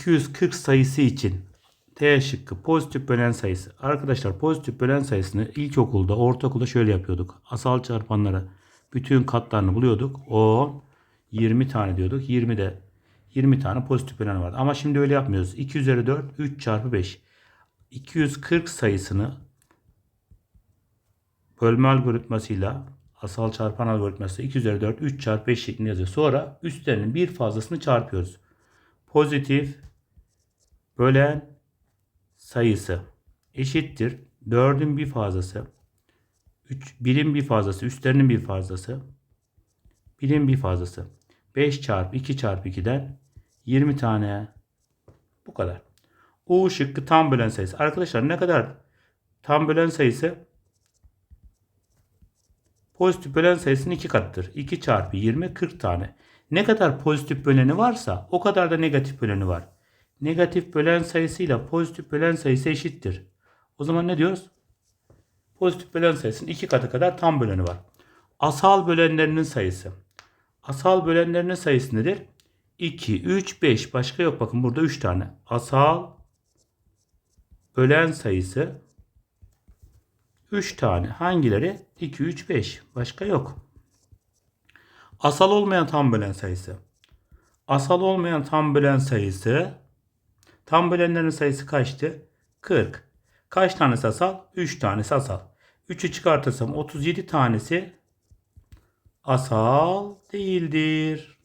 240 sayısı için T şıkkı pozitif bölen sayısı. Arkadaşlar pozitif bölen sayısını ilkokulda, ortaokulda şöyle yapıyorduk. Asal çarpanları bütün katlarını buluyorduk. 10, 20 tane diyorduk. 20 de 20 tane pozitif bölen vardı. Ama şimdi öyle yapmıyoruz. 2 üzeri 4, 3 çarpı 5. 240 sayısını bölme algoritmasıyla asal çarpan algoritması 2 üzeri 4, 3 çarpı 5 şeklinde yazıyor. Sonra üstlerinin bir fazlasını çarpıyoruz. Pozitif bölen sayısı eşittir 4'ün bir fazlası 3 birin bir fazlası üstlerinin bir fazlası birin bir fazlası 5 çarpı 2 çarpı 2'den 20 tane bu kadar. U şıkkı tam bölen sayısı. Arkadaşlar ne kadar tam bölen sayısı pozitif bölen sayısının 2 katıdır. 2 çarpı 20 40 tane. Ne kadar pozitif böleni varsa o kadar da negatif böleni var. Negatif bölen sayısıyla pozitif bölen sayısı eşittir. O zaman ne diyoruz? Pozitif bölen sayısının 2 katı kadar tam böleni var. Asal bölenlerinin sayısı. Asal bölenlerinin sayısı nedir? 2, 3, 5. Başka yok. Bakın burada 3 tane. Asal bölen sayısı 3 tane. Hangileri? 2, 3, 5. Başka yok. Asal olmayan tam bölen sayısı. Asal olmayan tam bölen sayısı tam bölenlerin sayısı kaçtı? 40. Kaç tanesi asal? 3 tanesi asal. 3'ü çıkartırsam 37 tanesi asal değildir.